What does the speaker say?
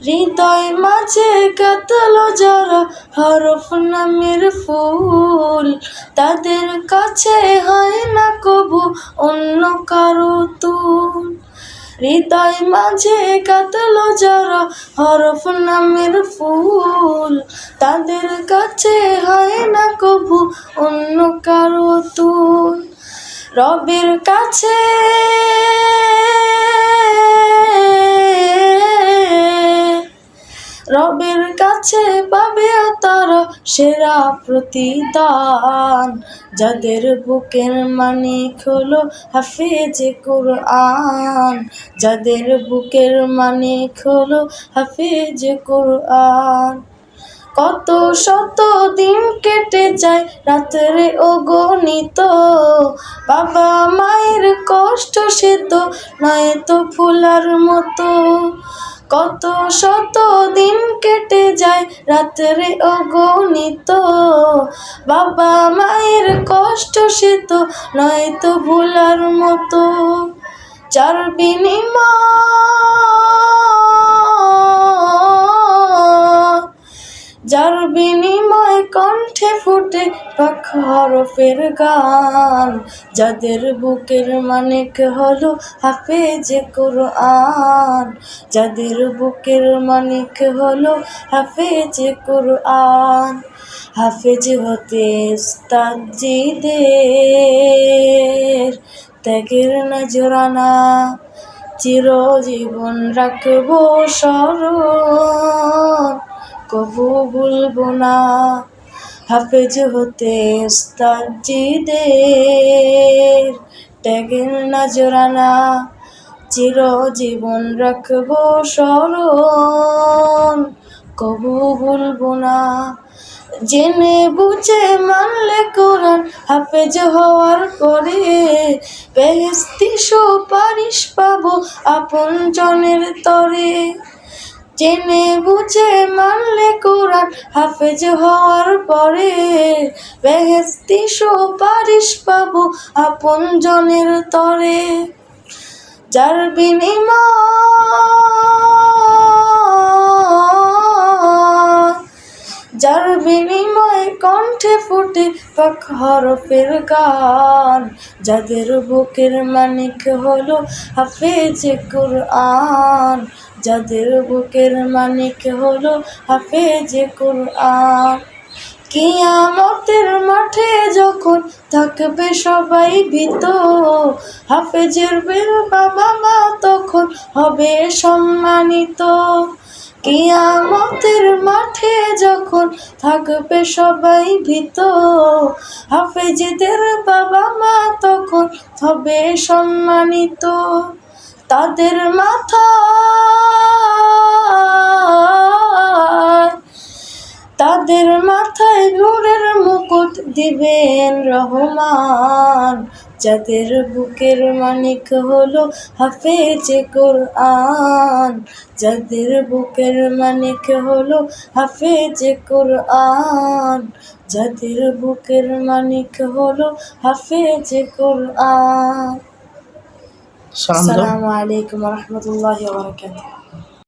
হৃদয় মাঝে কাতল যারা হরফ নামের ফুল। তাদের কাছে হয় না কবু, অন্য কারও তুল। হৃদয় মাঝে কাতল যারা হরফ নামের ফুল। তাদের কাছে হয় না কবু, অন্য কারও তুল। রবের কাছে কাছে পাবে তারা সেরা প্রতিদান। যাদের বুকের মানিক হলো হাফেজে কোরআন। যাদের বুকের মানিক হলো হাফেজে কোরআন। কত শত দিন কেটে যায় রাত্রে অগণিত বাবা মায়ের কষ্ট সে তো নয় তো ফুলার মতো। কত শত দিন কেটে যায় রাত্রে অগণিত। বাবা মায়ের কষ্ট সে তো নয় তো ভুলার মতো। যার বিনিময় যার বিনিময় কণ্ঠে ফুটে পাখ হরফের গান। যাদের বুকের মানিক হলো হাফেজে কোরআন। যাদের বুকের মানিক হলো হাফেজে কোরআন। হাফেজ হতে তাজিদের ত্যাগের নজরানা। চিরজীবন রাখব স্মরণ কবু ভুলবো না। হাফেজ হতে তাজিদের ত্যাগের নজরানা, চিরজীবন রাখব স্মরণ। কবু ভুলবো না, জেনে বুঝে মানলে কোরআন হাফেজ হওয়ার পরে বেহেস্তি সুপারিশ পাবো আপন জনের তরে। জেনে বুঝে মানলে কোরআন হাফেজ হওয়ার পরে বেহেস্তি সুপারিশ পাবো আপন জনের তরে। যার বিনিময় যার বিনিময় কণ্ঠে ফুটে পাখ হরফের গান। যাদের বুকের মানিক হলো হাফেজে কুরআন। যাদের বুকের মানিক হলো হাফেজে কুরআন। কিয়ামতের মাঠে যখন থাকবে সবাই ভীত, হাফেজের বাবা মা তখন হবে সম্মানিত। কিয়ামতের মাঠে যখন থাকবে সবাই ভীত, হাফেজদের বাবা মা তখন হবে সম্মানিত। তাদের মাথা মাথায় নূরের মুকুট দিবেন রহমান। যাদের বুকের মানিক হলো হাফেজে কোরআন। যাদের বুকের মানিক হলো হাফেজে কোরআন। যাদের বুকের মানিক হলো হাফেজে কোরআন। আসসালামু আলাইকুম রহমতুল্লাহ